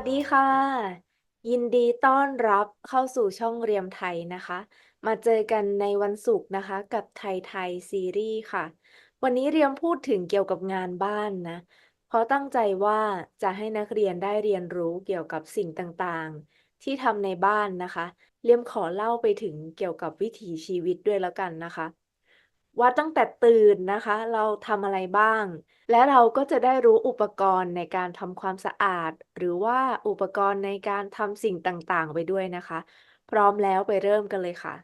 สดีค่ะ ยินดีต้อนรับเข้าสู่ช่องเรียมไทยนะคะ มาเจอกันในวันศุกร์นะคะ กับไทยไทยซีรีส์ค่ะ วันนี้เรียมพูดถึงเกี่ยวกับงานบ้านนะ เพราะตั้งใจว่าจะให้นักเรียนได้เรียนรู้เกี่ยวกับสิ่งต่างๆ ที่ทำในบ้านนะคะ เรียมขอเล่าไปถึงเกี่ยวกับวิถีชีวิตด้วยแล้วกันนะคะ ว่าตั้งแต่ตื่นนะคะ เราทำอะไรบ้าง และเราก็จะได้รู้อุปกรณ์ในการทำความสะอาด หรือว่าอุปกรณ์ในการทำสิ่งต่างๆ ไปด้วยนะคะ พร้อมแล้วไปเริ่มกันเลยค่ะ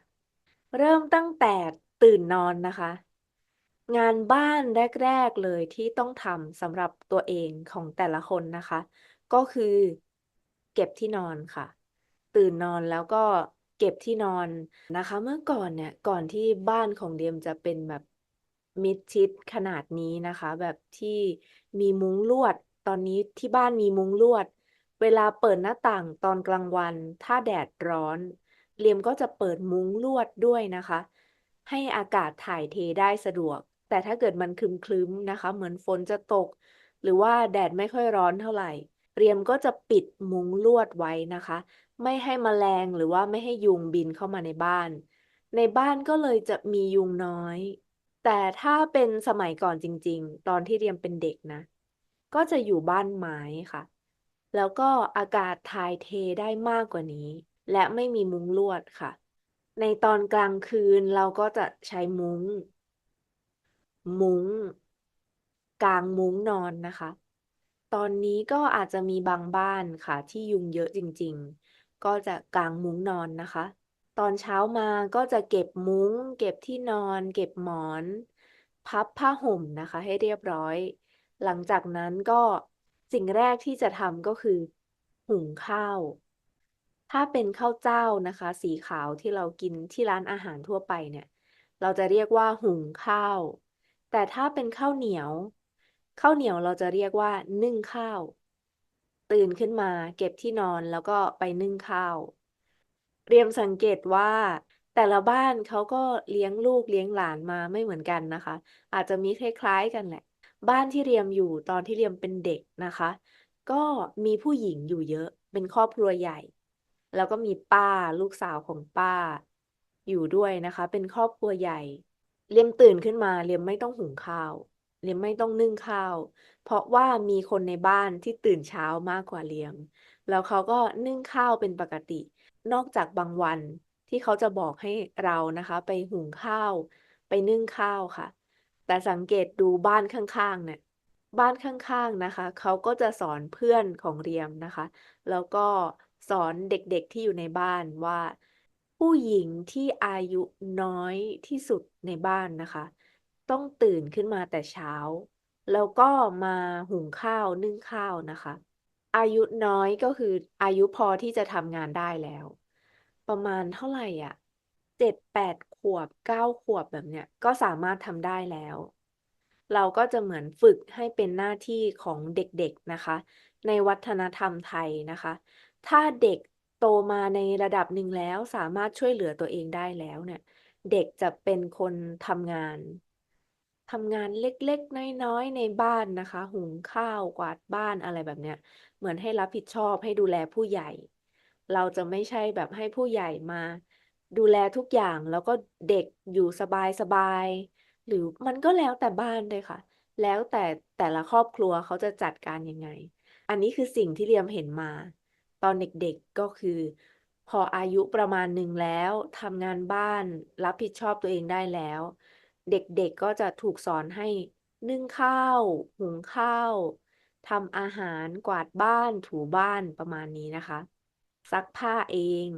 เริ่มตั้งแต่ตื่นนอนนะคะ งานบ้านแรก ๆ เลยที่ต้องทำสำหรับตัวเองของแต่ละคนนะคะ ก็คือเก็บที่นอนค่ะ ตื่นนอนแล้วก็ เก็บที่นอนนะคะ เมื่อก่อนเนี่ยก่อนที่บ้านของเดียมจะเป็นแบบมิดชิดขนาดนี้นะคะ แบบที่มีมุ้งลวด ตอนนี้ที่บ้านมีมุ้งลวด เวลาเปิดหน้าต่างตอนกลางวัน ถ้าแดดร้อนเรียมก็จะเปิดมุ้งลวดด้วยนะคะ ให้อากาศถ่ายเทได้สะดวก แต่ถ้าเกิดมันครึ้มๆนะคะ เหมือนฝนจะตก หรือว่าแดดไม่ค่อยร้อนเท่าไหร่ เรียมก็จะปิดมุ้งลวดไว้นะคะ ไม่ให้แมลงหรือว่าไม่ให้ยุงบินเข้ามาในบ้าน ในบ้านก็เลยจะมียุงน้อย แต่ถ้าเป็นสมัยก่อนจริง ๆ ตอนที่เรียมเป็นเด็กนะ ก็จะอยู่บ้านไม้ค่ะ แล้วก็อากาศถ่ายเทได้มากกว่านี้ และไม่มีมุ้งลวดค่ะ ในตอนกลางคืนเราก็จะใช้มุ้ง มุ้ง กางมุ้งนอนนะคะ ตอนนี้ก็อาจจะมีบางบ้านค่ะ ที่ยุงเยอะจริง ๆ ก็จะกางมุ้งนอนนะคะ ตอนเช้ามาก็จะเก็บมุ้ง เก็บที่นอน เก็บหมอน พับผ้าห่มนะคะ ให้เรียบร้อย หลังจากนั้นก็สิ่งแรกที่จะทำก็คือ หุงข้าว ถ้าเป็นข้าวเจ้านะคะ สีขาวที่เรากินที่ร้านอาหารทั่วไปเนี่ย เราจะเรียกว่าหุงข้าว แต่ถ้าเป็นข้าวเหนียวข้าวเหนียวเราจะเรียกว่านึ่งข้าว ตื่นขึ้นมาเก็บที่นอนแล้วก็ไปนึ่งข้าว เรียมสังเกตว่าแต่ละบ้านเขาก็เลี้ยงลูกเลี้ยงหลานมาไม่เหมือนกันนะคะ อาจจะมีคล้ายๆกันแหละ บ้านที่เรียมอยู่ตอนที่เรียมเป็นเด็กนะคะ ก็มีผู้หญิงอยู่เยอะ เป็นครอบครัวใหญ่ แล้วก็มีป้าลูกสาวของป้า อยู่ด้วยนะคะ เป็นครอบครัวใหญ่ เรียมตื่นขึ้นมาเรียมไม่ต้องหุงข้าว เรียมไม่ต้องนึ่งข้าว เพราะว่ามีคนในบ้านที่ตื่นเช้ามากกว่าเรียมแล้วเขาก็นึ่งข้าวเป็นปกติ นอกจากบางวันที่เขาจะบอกให้เรานะคะ ไปหุงข้าว ไปนึ่งข้าวค่ะ แต่สังเกตดูบ้านข้างๆเนี่ยบ้านข้างๆนะคะ เขาก็จะสอนเพื่อนของเรียมนะคะ แล้วก็สอนเด็กๆที่อยู่ในบ้านว่า ผู้หญิงที่อายุน้อยที่สุดในบ้านนะคะ ต้องตื่นขึ้นมาแต่เช้า แล้วก็มาหุงข้าวนึ่งข้าวนะคะ อายุน้อยก็คืออายุพอที่จะทำงานได้แล้ว ประมาณเท่าไหร่อะเจ็ดแปดขวบเก้าขวบแบบเนี้ยก็สามารถทำได้แล้ว เราก็จะเหมือนฝึกให้เป็นหน้าที่ของเด็กๆนะคะ ในวัฒนธรรมไทยนะคะ ถ้าเด็กโตมาในระดับหนึ่งแล้วสามารถช่วยเหลือตัวเองได้แล้วเนี่ย เด็กจะเป็นคนทำงาน ทำงานเล็ก ๆ น้อย ๆ ในบ้านนะคะ หุงข้าวกวาดบ้านอะไรแบบเนี้ย เหมือนให้รับผิดชอบให้ดูแลผู้ใหญ่ เราจะไม่ใช่แบบให้ผู้ใหญ่มา ดูแลทุกอย่างแล้วก็เด็กอยู่สบาย ๆ หรือมันก็แล้วแต่บ้านเลยค่ะ แล้วแต่แต่ละครอบครัวเขาจะจัดการยังไง อันนี้คือสิ่งที่เรียมเห็นมา ตอนเด็กๆก็คือ พออายุประมาณหนึ่งแล้วทำงานบ้านรับผิดชอบตัวเองได้แล้ว เด็กๆก็จะถูกสอนให้นึ่งข้าว หุงข้าวทำอาหารกวาดบ้านถูบ้านประมาณนี้นะคะ ซักผ้าเอง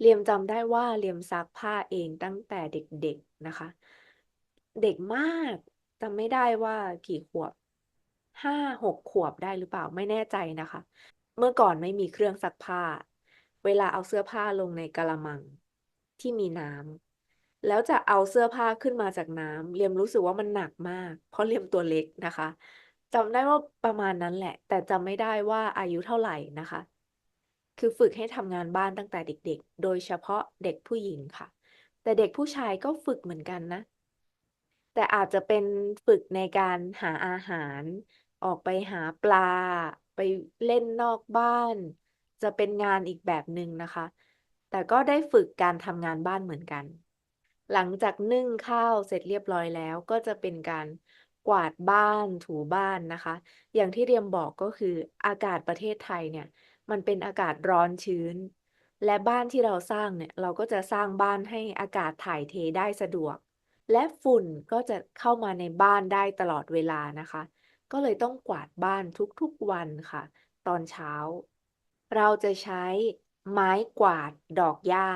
เรียมจำได้ว่าเรียมซักผ้าเองตั้งแต่เด็กๆนะคะ เด็กมากจำไม่ได้ว่ากี่ขวบห้าหกขวบได้หรือเปล่าไม่แน่ใจนะคะ เมื่อก่อนไม่มีเครื่องซักผ้า เวลาเอาเสื้อผ้าลงในกะละมังที่มีน้ำ แล้วจะเอาเสื้อผ้าขึ้นมาจากน้ำเรียมรู้สึกว่ามันหนักมาก เพราะเรียมตัวเล็กนะคะจำได้ว่าประมาณนั้นแหละ แต่จำไม่ได้ว่าอายุเท่าไหร่นะคะ คือฝึกให้ทำงานบ้านตั้งแต่เด็กๆ โดยเฉพาะเด็กผู้หญิงค่ะ แต่เด็กผู้ชายก็ฝึกเหมือนกันนะ แต่อาจจะเป็นฝึกในการหาอาหาร ออกไปหาปลา ไปเล่นนอกบ้าน จะเป็นงานอีกแบบหนึ่งนะคะ แต่ก็ได้ฝึกการทำงานบ้านเหมือนกัน หลังจากนึ่งข้าวเสร็จเรียบร้อยแล้ว ก็จะเป็นการกวาดบ้านถูบ้านนะคะ อย่างที่เรียมบอกก็คืออากาศประเทศไทยเนี่ย มันเป็นอากาศร้อนชื้น และบ้านที่เราสร้างเนี่ย เราก็จะสร้างบ้านให้อากาศถ่ายเทได้สะดวก และฝุ่นก็จะเข้ามาในบ้านได้ตลอดเวลานะคะ ก็เลยต้องกวาดบ้านทุกๆวันค่ะ ตอนเช้า เราจะใช้ไม้กวาดดอกหญ้า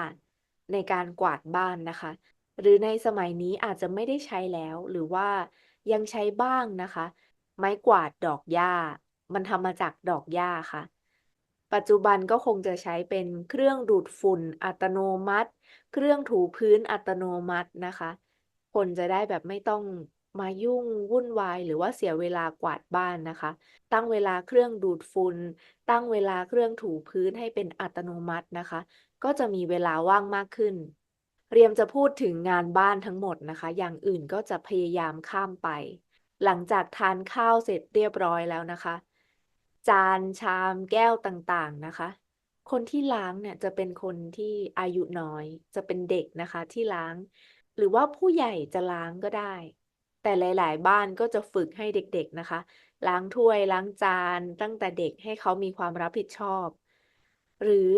ในการกวาดบ้านนะคะ หรือในสมัยนี้อาจจะไม่ได้ใช้แล้ว หรือว่ายังใช้บ้างนะคะ ไม้กวาดดอกหญ้า มันทำมาจากดอกหญ้าค่ะ ปัจจุบันก็คงจะใช้เป็นเครื่องดูดฝุ่นอัตโนมัติ เครื่องถูพื้นอัตโนมัตินะคะ คนจะได้แบบไม่ต้องมายุ่งวุ่นวายหรือว่าเสียเวลากวาดบ้านนะคะ ตั้งเวลาเครื่องดูดฝุ่นตั้งเวลาเครื่องถูพื้นให้เป็นอัตโนมัตินะคะ ก็จะมีเวลาว่างมากขึ้น เรียมจะพูดถึงงานบ้านทั้งหมดนะคะ อย่างอื่นก็จะพยายามข้ามไป หลังจากทานข้าวเสร็จเรียบร้อยแล้วนะคะ จานชามแก้วต่างๆนะคะ คนที่ล้างเนี่ยจะเป็นคนที่อายุน้อย จะเป็นเด็กนะคะที่ล้าง หรือว่าผู้ใหญ่จะล้างก็ได้ แต่หลาย ๆ บ้านก็จะฝึกให้เด็กๆนะคะ ล้างถ้วยล้างจานตั้งแต่เด็กให้เขามีความรับผิดชอบ หรือ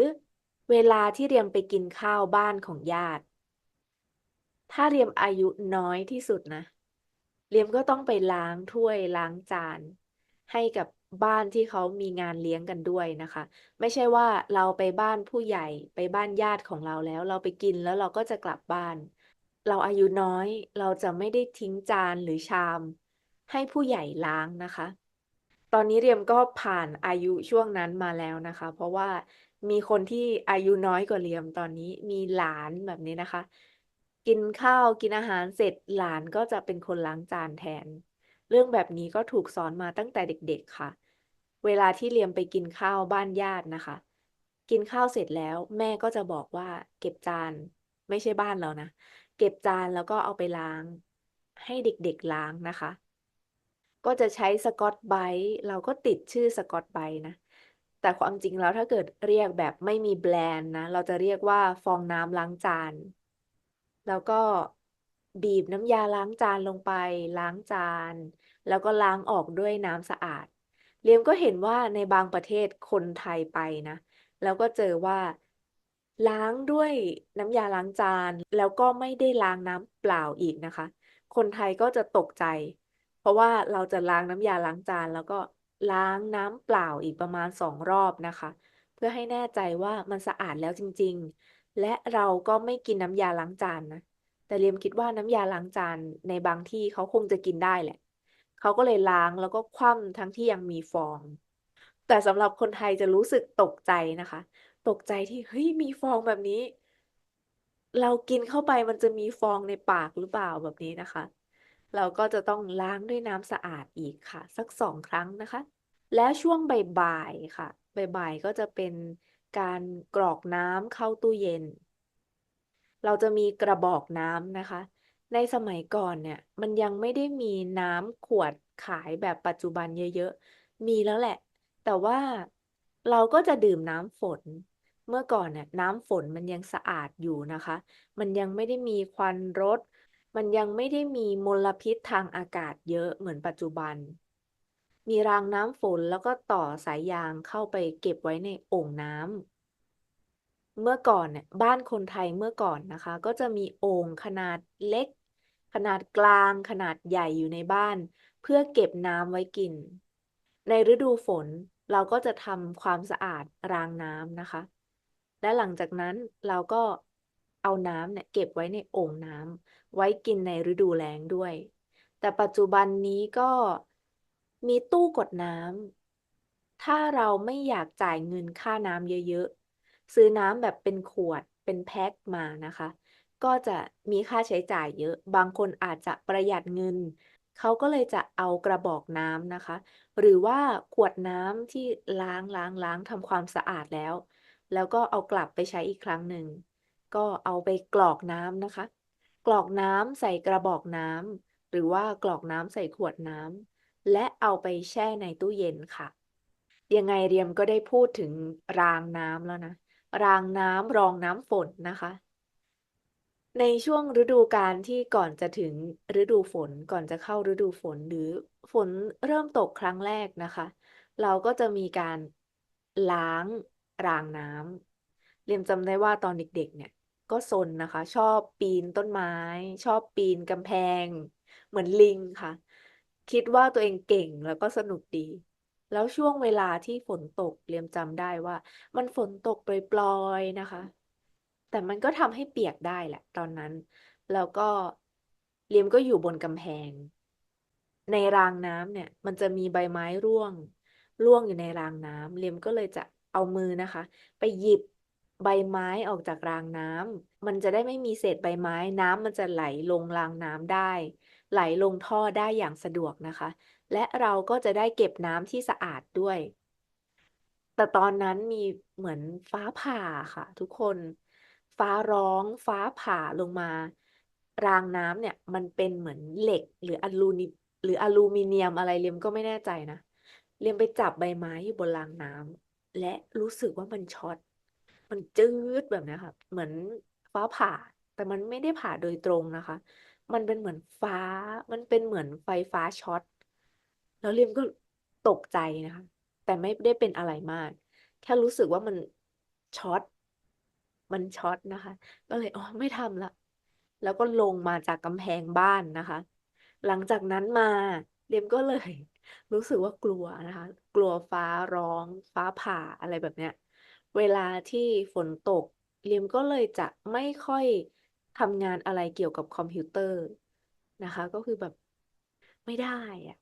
เวลาที่เรียมไปกินข้าวบ้านของญาติ ถ้าเรียมอายุน้อยที่สุดนะ เรียมก็ต้องไปล้างถ้วยล้างจาน ให้กับบ้านที่เขามีงานเลี้ยงกันด้วยนะคะ ไม่ใช่ว่าเราไปบ้านผู้ใหญ่ไปบ้านญาติของเราแล้ว เราไปกินแล้วเราก็จะกลับบ้าน เราอายุน้อยเราจะไม่ได้ทิ้งจานหรือชาม ให้ผู้ใหญ่ล้างนะคะ ตอนนี้เรียมก็ผ่านอายุช่วงนั้นมาแล้วนะคะ เพราะว่ามีคนที่อายุน้อยกว่าเรียมตอนนี้มีหลานแบบนี้นะคะ กินข้าวกินอาหารเสร็จหลานก็จะเป็นคนล้างจานแทน เรื่องแบบนี้ก็ถูกสอนมาตั้งแต่เด็กๆค่ะ เวลาที่เรียมไปกินข้าวบ้านญาตินะคะ กินข้าวเสร็จแล้วแม่ก็จะบอกว่าเก็บจาน ไม่ใช่บ้านเรานะ เก็บจานแล้วก็เอาไปล้าง ให้เด็กๆล้างนะคะ ก็จะใช้สกอตไบรท์เราก็ติดชื่อสกอตไบรท์นะแต่ความจริงแล้วถ้าเกิดเรียกแบบไม่มีแบรนด์นะ เราจะเรียกว่าฟองน้ำล้างจาน แล้วก็บีบน้ำยาล้างจานลงไป ล้างจาน แล้วก็ล้างออกด้วยน้ำสะอาดเรียมก็เห็นว่าในบางประเทศคนไทยไปนะ แล้วก็เจอว่าล้างด้วยน้ำยาล้างจาน แล้วก็ไม่ได้ล้างน้ำเปล่าอีกนะคะ คนไทยก็จะตกใจ เพราะว่าเราจะล้างน้ำยาล้างจาน แล้วก็ล้างน้ำเปล่าอีกประมาณ2รอบนะคะ เพื่อให้แน่ใจว่ามันสะอาดแล้วจริง ๆ และเราก็ไม่กินน้ำยาล้างจานนะ แต่เรียมคิดว่าน้ำยาล้างจานในบางที่เขาคงจะกินได้แหละ เขาก็เลยล้างแล้วก็คว่ำทั้งที่ยังมีฟอง แต่สำหรับคนไทยจะรู้สึกตกใจนะคะ ตกใจที่เฮ้ยมีฟองแบบนี้ เรากินเข้าไปมันจะมีฟองในปากหรือเปล่าแบบนี้นะคะ เราก็จะต้องล้างด้วยน้ำสะอาดอีกค่ะ สัก2ครั้งนะคะ แล้วช่วงบ่ายๆค่ะบ่ายๆก็จะเป็น การกรอกน้ำเข้าตู้เย็น เราจะมีกระบอกน้ำนะคะ ในสมัยก่อนเนี่ย มันยังไม่ได้มีน้ำขวดขายแบบปัจจุบันเยอะๆ มีแล้วแหละ แต่ว่าเราก็จะดื่มน้ำฝน เมื่อก่อนเนี่ยน้ำฝนมันยังสะอาดอยู่นะคะ มันยังไม่ได้มีควันรถ มันยังไม่ได้มีมลพิษทางอากาศเยอะเหมือนปัจจุบัน มีรางน้ำฝนแล้วก็ต่อสายยางเข้าไปเก็บไว้ในโอ่งน้ำเมื่อก่อนเนี่ยบ้านคนไทยเมื่อก่อนนะคะ ก็จะมีโอ่งขนาดเล็ก ขนาดกลาง ขนาดใหญ่อยู่ในบ้าน เพื่อเก็บน้ำไว้กิน ในฤดูฝนเราก็จะทำความสะอาดรางน้ำนะคะ และหลังจากนั้นเราก็เอาน้ำเนี่ยเก็บไว้ในโอ่งน้ำไว้กินในฤดูแล้งด้วย แต่ปัจจุบันนี้ก็ มีตู้กดน้ำ ถ้าเราไม่อยากจ่ายเงินค่าน้ำเยอะๆ ซื้อน้ำแบบเป็นขวดเป็นแพ็กมานะคะ ก็จะมีค่าใช้จ่ายเยอะ บางคนอาจจะประหยัดเงิน เขาก็เลยจะเอากระบอกน้ำนะคะ หรือว่าขวดน้ำที่ล้างๆๆทำความสะอาดแล้ว แล้วก็เอากลับไปใช้อีกครั้งหนึ่ง ก็เอาไปกรอกน้ำนะคะ กรอกน้ำใส่กระบอกน้ำหรือว่ากรอกน้ำใส่ขวดน้ำ และเอาไปแช่ในตู้เย็นค่ะ ยังไงเรียมก็ได้พูดถึงรางน้ำแล้วนะ รางน้ำรองน้ำฝนนะคะ ในช่วงฤดูกาลที่ก่อนจะถึงฤดูฝนก่อนจะเข้าฤดูฝนหรือฝนเริ่มตกครั้งแรกนะคะ เราก็จะมีการล้างรางน้ำเรียมจำได้ว่าตอนเด็กๆเนี่ยก็ซนนะคะ ชอบปีนต้นไม้ ชอบปีนกำแพง เหมือนลิงค่ะ คิดว่าตัวเองเก่งแล้วก็สนุกดี แล้วช่วงเวลาที่ฝนตกเรียมจำได้ว่า มันฝนตกปล่อยๆนะคะ แต่มันก็ทำให้เปียกได้แหละ ตอนนั้น แล้วก็เรียมก็อยู่บนกำแพง ในรางน้ำเนี่ย มันจะมีใบไม้ร่วง ร่วงอยู่ในรางน้ำเรียมก็เลยจะเอามือนะคะ ไปหยิบใบไม้ออกจากรางน้ำมันจะได้ไม่มีเศษใบไม้น้ำมันจะไหลลงรางน้ำได้ ไหลลงท่อได้อย่างสะดวกนะคะ และเราก็จะได้เก็บน้ำที่สะอาดด้วย แต่ตอนนั้นมีเหมือนฟ้าผ่าค่ะ ทุกคน ฟ้าร้อง ฟ้าผ่าลงมา รางน้ำเนี่ยมันเป็นเหมือนเหล็กหรืออลูนิหรืออลูมิเนียมอะไรเรียมก็ไม่แน่ใจนะเรียมไปจับใบไม้อยู่บนรางน้ำและรู้สึกว่ามันช็อตมันจืดแบบนี้ค่ะ เหมือนฟ้าผ่า แต่มันไม่ได้ผ่าโดยตรงนะคะ มันเป็นเหมือนฟ้า มันเป็นเหมือนไฟฟ้าช็อต แล้วเรียมก็ตกใจนะคะ แต่ไม่ได้เป็นอะไรมาก แค่รู้สึกว่ามันช็อต มันช็อตนะคะ ก็เลยอ๋อไม่ทำล้วแล้วก็ลงมาจากกำแพงบ้านนะคะ หลังจากนั้นมาเรียมก็เลยรู้สึกว่ากลัวนะคะ กลัวฟ้าร้อง ฟ้าผ่าอะไรแบบเนี้ย เวลาที่ฝนตกเรียมก็เลยจะไม่ค่อย ทำงานอะไรเกี่ยวกับคอมพิวเตอร์นะคะ ก็คือแบบไม่ได้อะ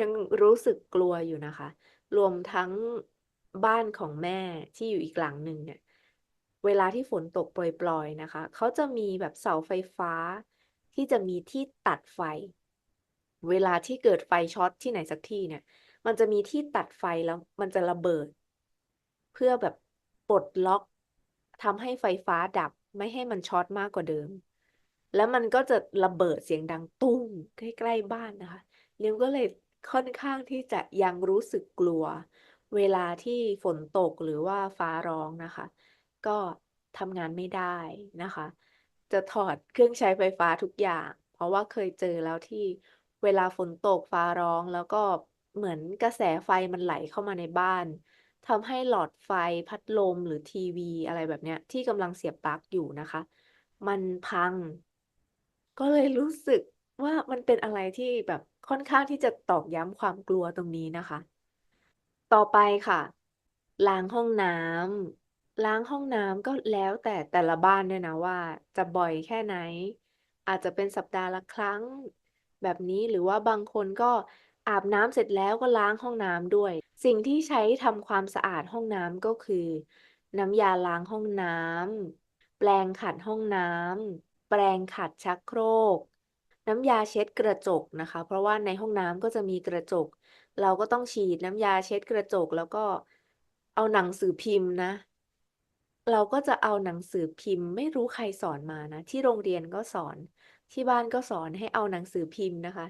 ยังรู้สึกกลัวอยู่นะคะ รวมทั้งบ้านของแม่ที่อยู่อีกหลังหนึ่งเนี่ย เวลาที่ฝนตกปล่อยๆนะคะ เขาจะมีแบบเสาไฟฟ้า ที่จะมีที่ตัดไฟ เวลาที่เกิดไฟช็อตที่ไหนสักที่เนี่ย มันจะมีที่ตัดไฟแล้วมันจะระเบิด เพื่อแบบปลดล็อกทำให้ไฟฟ้าดับ ไม่ให้มันช็อตมากกว่าเดิม แล้วมันก็จะระเบิดเสียงดังตุ้มใกล้ๆบ้านนะคะเรียมก็เลยค่อนข้างที่จะยังรู้สึกกลัว เวลาที่ฝนตกหรือว่าฟ้าร้องนะคะ ก็ทำงานไม่ได้นะคะ จะถอดเครื่องใช้ไฟฟ้าทุกอย่าง เพราะว่าเคยเจอแล้วที่เวลาฝนตกฟ้าร้องแล้วก็เหมือนกระแสไฟมันไหลเข้ามาในบ้าน ทำให้หลอดไฟพัดลมหรือทีวีอะไรแบบเนี้ย ที่กำลังเสียบปลั๊กอยู่นะคะ มันพัง ก็เลยรู้สึกว่ามันเป็นอะไรที่แบบค่อนข้างที่จะตอกย้ำความกลัวตรงนี้นะคะ ต่อไปค่ะ ล้างห้องน้ำล้างห้องน้ำก็แล้วแต่แต่ละบ้านด้วยนะว่า จะบ่อยแค่ไหน อาจจะเป็นสัปดาห์ละครั้งแบบนี้หรือว่าบางคนก็ อาบน้ำเสร็จแล้วก็ล้างห้องน้ำด้วย สิ่งที่ใช้ทำความสะอาดห้องน้ำก็คือ น้ำยาล้างห้องน้ำแปรงขัดห้องน้ำแปรงขัดชักโครก น้ำยาเช็ดกระจกนะคะ เพราะว่าในห้องน้ำก็จะมีกระจก เราก็ต้องฉีดน้ำยาเช็ดกระจก แล้วก็เอาหนังสือพิมพ์นะ เราก็จะเอาหนังสือพิมพ์ ไม่รู้ใครสอนมานะ ที่โรงเรียนก็สอน ที่บ้านก็สอนให้เอาหนังสือพิมพ์นะคะ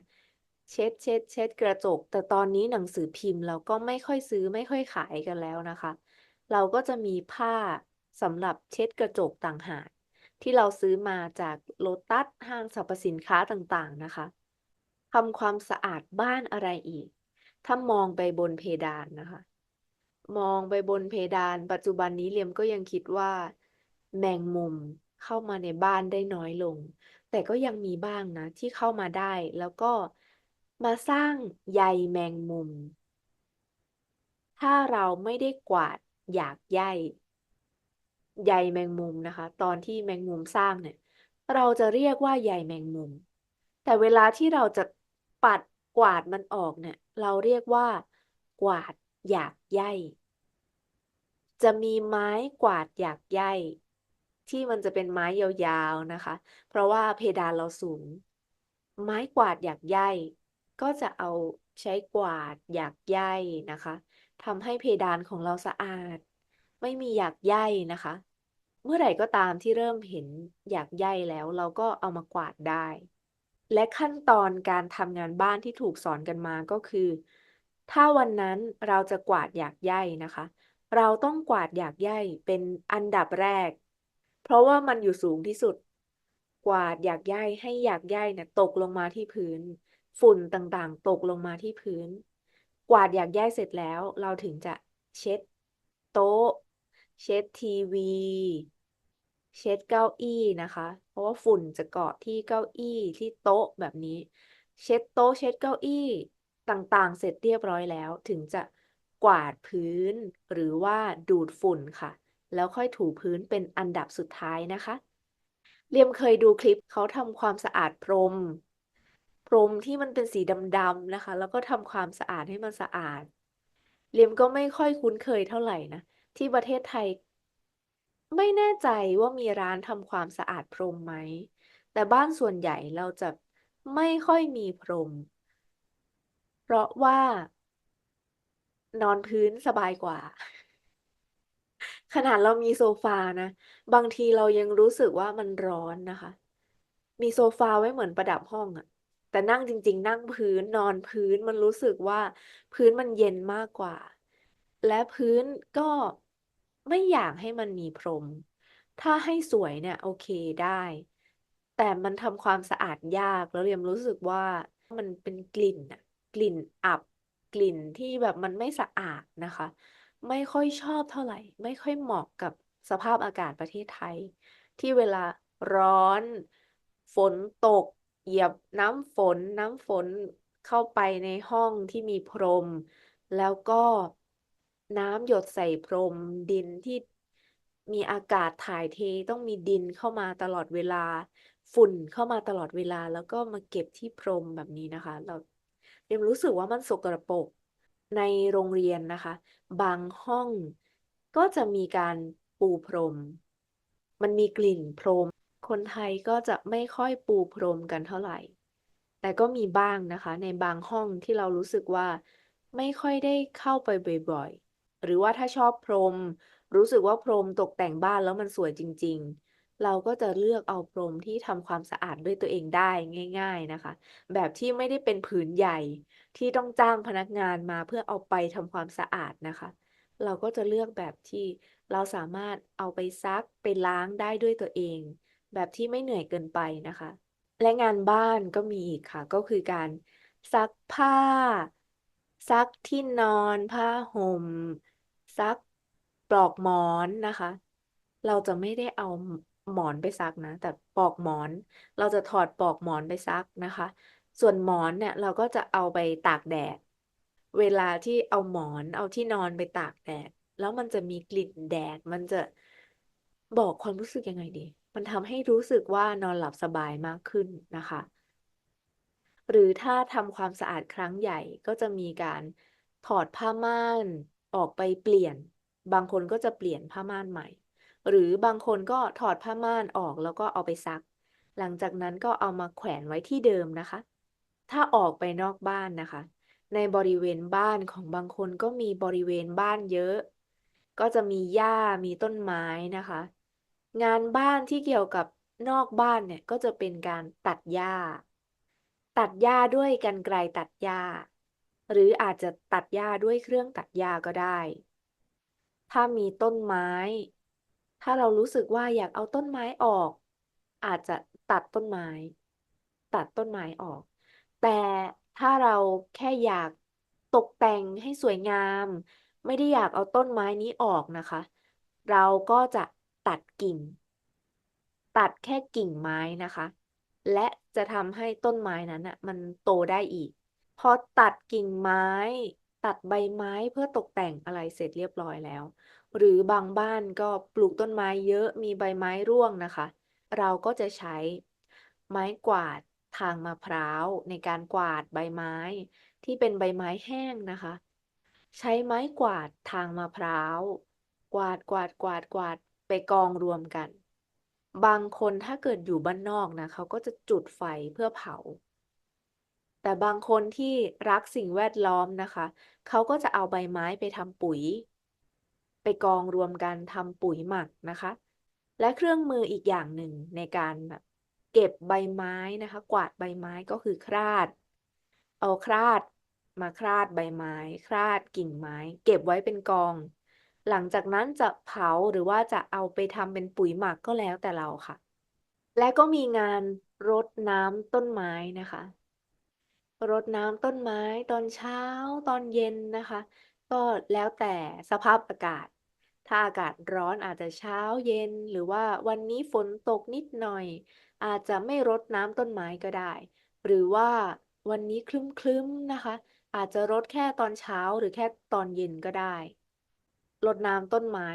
เช็ดเช็ดเช็ดกระจก แต่ตอนนี้หนังสือพิมพ์เราก็ไม่ค่อยซื้อไม่ค่อยขายกันแล้วนะคะ เราก็จะมีผ้าสำหรับเช็ดกระจกต่างหากที่เราซื้อมาจากโลตัสห้างสรรพสินค้าต่างๆนะคะทำความสะอาดบ้านอะไรอีก ถ้ามองไปบนเพดานนะคะ มองไปบนเพดาน ปัจจุบันนี้เรียมก็ยังคิดว่า แมงมุมเข้ามาในบ้านได้น้อยลง แต่ก็ยังมีบ้างนะที่เข้ามาได้แล้วก็ มาสร้างใยแมงมุม ถ้าเราไม่ได้กวาดหยากไย่ใยแมงมุมนะคะ ตอนที่แมงมุมสร้างเนี่ย เราจะเรียกว่าใยแมงมุม แต่เวลาที่เราจะปัดกวาดมันออกเนี่ย เราเรียกว่า กวาดหยากไย่จะมีไม้กวาดหยากไย่ที่มันจะเป็นไม้ยาวๆนะคะ เพราะว่าเพดานเราสูง ไม้กวาดหยากไย่ ก็จะเอาใช้กวาดหยากไย่นะคะทำให้เพดานของเราสะอาด ไม่มีหยากไย่นะคะ เมื่อไหร่ก็ตามที่เริ่มเห็นหยากไย่แล้ว เราก็เอามากวาดได้ และขั้นตอนการทำงานบ้านที่ถูกสอนกันมาก็คือ ถ้าวันนั้นเราจะกวาดหยากไย่นะคะ เราต้องกวาดหยากไย่เป็นอันดับแรก เพราะว่ามันอยู่สูงที่สุด กวาดหยากไย่ให้หยากไย่เนี่ยตกลงมาที่พื้น ฝุ่นต่างๆ ตกลงมาที่พื้น กวาดหยากไย่เสร็จแล้ว เราถึงจะเช็ดโต๊ะ เช็ดทีวี เช็ดเก้าอี้นะคะ เพราะว่าฝุ่นจะเกาะที่เก้าอี้ที่โต๊ะแบบนี้ เช็ดโต๊ะเช็ดเก้าอี้ต่างๆ เสร็จเรียบร้อยแล้ว ถึงจะกวาดพื้น หรือว่าดูดฝุ่นค่ะ แล้วค่อยถูพื้นเป็นอันดับสุดท้ายนะคะ เรียมเคยดูคลิปเขาทำความสะอาดพรม พรมที่มันเป็นสีดำๆนะคะ แล้วก็ทำความสะอาดให้มันสะอาดเรียมก็ไม่ค่อยคุ้นเคยเท่าไหร่นะ ที่ประเทศไทย ไม่แน่ใจว่ามีร้านทำความสะอาดพรมไหม แต่บ้านส่วนใหญ่เราจะไม่ค่อยมีพรม เพราะว่า นอนพื้นสบายกว่า ขนาดเรามีโซฟานะ บางทีเรายังรู้สึกว่ามันร้อนนะคะ มีโซฟาไว้เหมือนประดับห้องอะ แต่นั่งจริง ๆ นั่งพื้นนอนพื้นมันรู้สึกว่าพื้นมันเย็นมากกว่า และพื้นก็ไม่อยากให้มันมีพรม ถ้าให้สวยเนี่ยโอเคได้ แต่มันทำความสะอาดยากแล้วเรียมรู้สึกว่ามันเป็นกลิ่นน่ะกลิ่นอับ กลิ่นที่แบบมันไม่สะอาดนะคะ ไม่ค่อยชอบเท่าไหร่ ไม่ค่อยเหมาะกับสภาพอากาศประเทศไทย ที่เวลาร้อน ฝนตก เหยียบน้ำฝน น้ำฝนเข้าไปในห้องที่มีพรม แล้วก็น้ำหยดใส่พรม ดินที่มีอากาศถ่ายเทต้องมีดินเข้ามาตลอดเวลา ฝุ่นเข้ามาตลอดเวลา แล้วก็มาเก็บที่พรมแบบนี้นะคะ เราเรียมรู้สึกว่ามันสกปรกในโรงเรียนนะคะ บางห้องก็จะมีการปูพรม มันมีกลิ่นพรม คนไทยก็จะไม่ค่อยปูพรมกันเท่าไหร่ แต่ก็มีบ้างนะคะ ในบางห้องที่เรารู้สึกว่าไม่ค่อยได้เข้าไปบ่อยๆ หรือว่าถ้าชอบพรม รู้สึกว่าพรมตกแต่งบ้านแล้วมันสวยจริง ๆ เราก็จะเลือกเอาพรมที่ทำความสะอาดด้วยตัวเองได้ง่าย ๆนะคะ แบบที่ไม่ได้เป็นผืนใหญ่ที่ต้องจ้างพนักงานมาเพื่อเอาไปทำความสะอาดนะคะ เราก็จะเลือกแบบที่เราสามารถเอาไปซักไปล้างได้ด้วยตัวเอง แบบที่ไม่เหนื่อยเกินไปนะคะ และงานบ้านก็มีอีกค่ะ ก็คือการซักผ้า ซักที่นอน ผ้าห่ม ซักปลอกหมอนนะคะ เราจะไม่ได้เอาหมอนไปซักนะ แต่ปลอกหมอน เราจะถอดปลอกหมอนไปซักนะคะ ส่วนหมอนเนี่ยเราก็จะเอาไปตากแดด เวลาที่เอาหมอนเอาที่นอนไปตากแดด แล้วมันจะมีกลิ่นแดด มันจะบอกความรู้สึกยังไงดี มันทำให้รู้สึกว่านอนหลับสบายมากขึ้นนะคะ หรือถ้าทำความสะอาดครั้งใหญ่ก็จะมีการถอดผ้าม่านออกไปเปลี่ยน บางคนก็จะเปลี่ยนผ้าม่านใหม่ หรือบางคนก็ถอดผ้าม่านออกแล้วก็เอาไปซัก หลังจากนั้นก็เอามาแขวนไว้ที่เดิมนะคะ ถ้าออกไปนอกบ้านนะคะ ในบริเวณบ้านของบางคนก็มีบริเวณบ้านเยอะ ก็จะมีหญ้ามีต้นไม้นะคะ งานบ้านที่เกี่ยวกับนอกบ้านเนี่ยก็จะเป็นการตัดหญ้า ตัดหญ้าด้วยกรรไกรตัดหญ้า หรืออาจจะตัดหญ้าด้วยเครื่องตัดหญ้าก็ได้ ถ้ามีต้นไม้ ถ้าเรารู้สึกว่าอยากเอาต้นไม้ออก อาจจะตัดต้นไม้ ตัดต้นไม้ออก แต่ถ้าเราแค่อยากตกแต่งให้สวยงาม ไม่ได้อยากเอาต้นไม้นี้ออกนะคะ เราก็จะ ตัดกิ่ง ตัดแค่กิ่งไม้นะคะ และจะทำให้ต้นไม้นั้นน่ะมันโตได้อีก พอตัดกิ่งไม้ ตัดใบไม้เพื่อตกแต่งอะไรเสร็จเรียบร้อยแล้ว หรือบางบ้านก็ปลูกต้นไม้เยอะมีใบไม้ร่วงนะคะ เราก็จะใช้ไม้กวาดทางมะพร้าวในการกวาดใบไม้ที่เป็นใบไม้แห้งนะคะ ใช้ไม้กวาดทางมะพร้าว กวาดกวาดกวาดกวาด ไปกองรวมกัน บางคนถ้าเกิดอยู่บ้านนอกนะเขาก็จะจุดไฟเพื่อเผา แต่บางคนที่รักสิ่งแวดล้อมนะคะ เขาก็จะเอาใบไม้ไปทำปุ๋ย ไปกองรวมกันทำปุ๋ยหมักนะคะ และเครื่องมืออีกอย่างหนึ่งในการแบบเก็บใบไม้นะคะ กวาดใบไม้ก็คือคราด เอาคราดมาคลาดใบไม้คลาดกิ่งไม้ เก็บไว้เป็นกอง หลังจากนั้นจะเผาหรือว่าจะเอาไปทำเป็นปุ๋ยหมักก็แล้วแต่เราค่ะ และก็มีงานรดน้ำต้นไม้นะคะรดน้ำต้นไม้ตอนเช้าตอนเย็นนะคะ ก็แล้วแต่สภาพอากาศ ถ้าอากาศร้อนอาจจะเช้าเย็น หรือว่าวันนี้ฝนตกนิดหน่อย อาจจะไม่รดน้ำต้นไม้ก็ได้ หรือว่าวันนี้ครึ้มๆนะคะ อาจจะรดแค่ตอนเช้าหรือแค่ตอนเย็นก็ได้ รดน้ำต้นไม้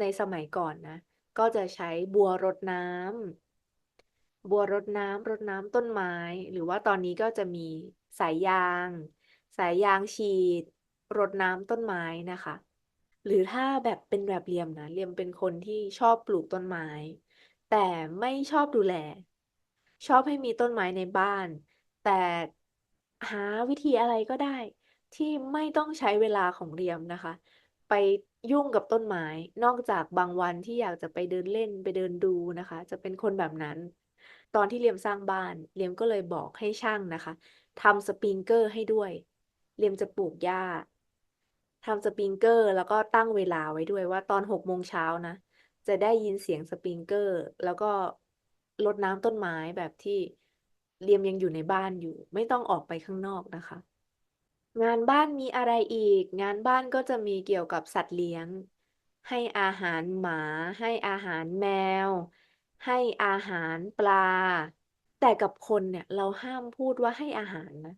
ในสมัยก่อนนะ ก็จะใช้บัวรดน้ำบัวรดน้ำรดน้ำต้นไม้ หรือว่าตอนนี้ก็จะมีสายยาง สายยางฉีด รดน้ำต้นไม้นะคะ หรือถ้าแบบเป็นแบบเรียมนะเรียมเป็นคนที่ชอบปลูกต้นไม้ แต่ไม่ชอบดูแล ชอบให้มีต้นไม้ในบ้าน แต่หาวิธีอะไรก็ได้ ที่ไม่ต้องใช้เวลาของเรียมนะคะ ไปยุ่งกับต้นไม้ นอกจากบางวันที่อยากจะไปเดินเล่นไปเดินดูนะคะ จะเป็นคนแบบนั้น ตอนที่เรียมสร้างบ้าน เรียมก็เลยบอกให้ช่างนะคะทำสปริงเกอร์ให้ด้วย เรียมจะปลูกหญ้าทำสปริงเกอร์ แล้วก็ตั้งเวลาไว้ด้วยว่าตอนหกโมงเช้านะ จะได้ยินเสียงสปริงเกอร์ แล้วก็รดน้ำต้นไม้แบบที่เรียมยังอยู่ในบ้านอยู่ ไม่ต้องออกไปข้างนอกนะคะ งานบ้านมีอะไรอีก งานบ้านก็จะมีเกี่ยวกับสัตว์เลี้ยง ให้อาหารหมา ให้อาหารแมว ให้อาหารปลา แต่กับคนเนี่ยเราห้ามพูดว่าให้อาหารนะ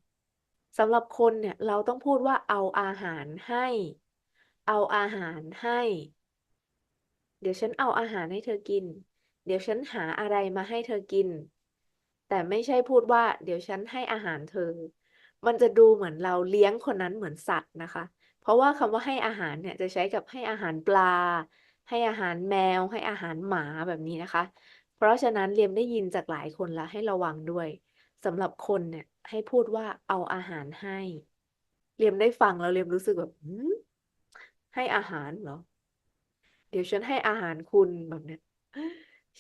สำหรับคนเนี่ยเราต้องพูดว่าเอาอาหารให้ เอาอาหารให้ เดี๋ยวฉันเอาอาหารให้เธอกิน เดี๋ยวฉันหาอะไรมาให้เธอกิน แต่ไม่ใช่พูดว่า เดี๋ยวฉันให้อาหารเธอ มันจะดูเหมือนเราเลี้ยงคนนั้นเหมือนสัตว์นะคะ เพราะว่าคำว่าให้อาหารเนี่ยจะใช้กับให้อาหารปลา ให้อาหารแมว ให้อาหารหมาแบบนี้นะคะ เพราะฉะนั้นเรียมได้ยินจากหลายคนแล้วให้ระวังด้วยสำหรับคนเนี่ยให้พูดว่าเอาอาหารให้ เรียมได้ฟังแล้วเรียมรู้สึกแบบให้อาหารเหรอ เดี๋ยวฉันให้อาหารคุณแบบเนี้ย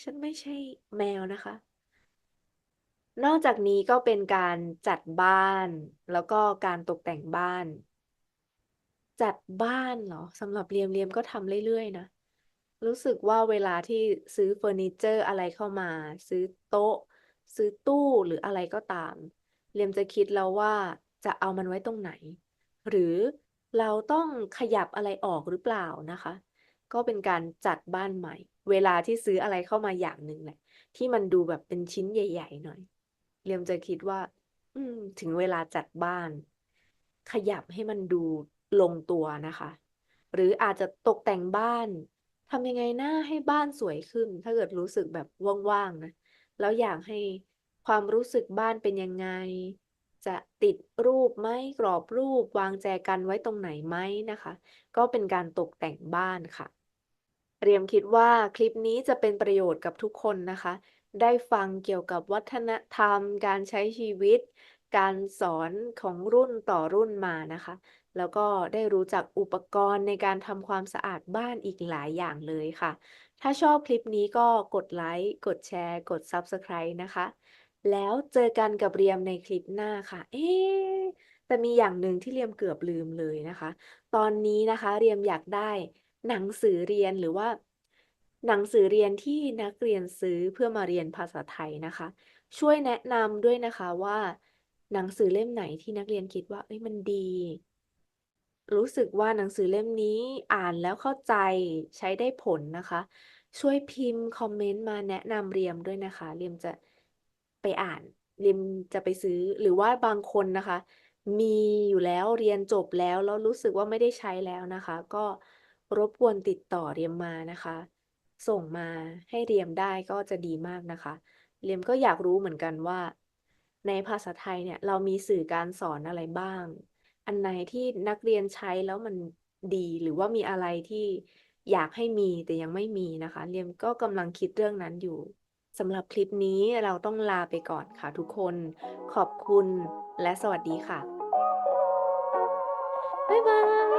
ฉันไม่ใช่แมวนะคะ นอกจากนี้ก็เป็นการจัดบ้าน แล้วก็การตกแต่งบ้าน จัดบ้านเหรอสำหรับเรียมเรียมก็ทำเรื่อยๆนะ รู้สึกว่าเวลาที่ซื้อเฟอร์นิเจอร์อะไรเข้ามา ซื้อโต๊ะ ซื้อตู้หรืออะไรก็ตาม เรียมจะคิดแล้วว่าจะเอามันไว้ตรงไหน หรือเราต้องขยับอะไรออกหรือเปล่านะคะ ก็เป็นการจัดบ้านใหม่ เวลาที่ซื้ออะไรเข้ามาอย่างหนึ่งแหละที่มันดูแบบเป็นชิ้นใหญ่ ๆ หน่อย เรียมจะคิดว่า อืม ถึงเวลาจัดบ้าน ขยับให้มันดูลงตัวนะคะ หรืออาจจะตกแต่งบ้านทำยังไงหน้าให้บ้านสวยขึ้น ถ้าเกิดรู้สึกแบบว่างๆนะ แล้วอยากให้ความรู้สึกบ้านเป็นยังไง จะติดรูปไหมกรอบรูป วางแจกันไว้ตรงไหนไหมนะคะ ก็เป็นการตกแต่งบ้านค่ะ เรียมคิดว่าคลิปนี้จะเป็นประโยชน์กับทุกคนนะคะ ได้ฟังเกี่ยวกับวัฒนธรรม การใช้ชีวิต การสอนของรุ่นต่อรุ่นมานะคะ แล้วก็ได้รู้จักอุปกรณ์ในการทำความสะอาดบ้านอีกหลายอย่างเลยค่ะ ถ้าชอบคลิปนี้ก็กดไลค์ กดแชร์ กด Subscribe นะคะ แล้วเจอกันกับเรียมในคลิปหน้าค่ะ เอ๊แต่มีอย่างหนึ่งที่เรียมเกือบลืมเลยนะคะ ตอนนี้นะคะเรียมอยากได้หนังสือเรียนหรือว่า หนังสือเรียนที่นักเรียนซื้อเพื่อมาเรียนภาษาไทยนะคะ ช่วยแนะนำด้วยนะคะว่า หนังสือเล่มไหนที่นักเรียนคิดว่าเอ้ยมันดี รู้สึกว่าหนังสือเล่มนี้อ่านแล้วเข้าใจใช้ได้ผลนะคะ ช่วยพิมพ์คอมเมนต์มาแนะนำเรียมด้วยนะคะ เรียมจะไปอ่านเรียมจะไปซื้อหรือว่าบางคนนะคะ มีอยู่แล้วเรียนจบแล้วแล้วรู้สึกว่าไม่ได้ใช้แล้วนะคะ ก็รบกวนติดต่อเรียมมานะคะ ส่งมาให้เรียมได้ก็จะดีมากนะคะ เรียมก็อยากรู้เหมือนกันว่า ในภาษาไทยเนี่ยเรามีสื่อการสอนอะไรบ้าง อันไหนที่นักเรียนใช้แล้วมันดีหรือว่ามีอะไรที่อยากให้มีแต่ยังไม่มีนะคะ เรียมก็กำลังคิดเรื่องนั้นอยู่สำหรับคลิปนี้เราต้องลาไปก่อนค่ะทุกคน ขอบคุณและสวัสดีค่ะ บ๊ายบาย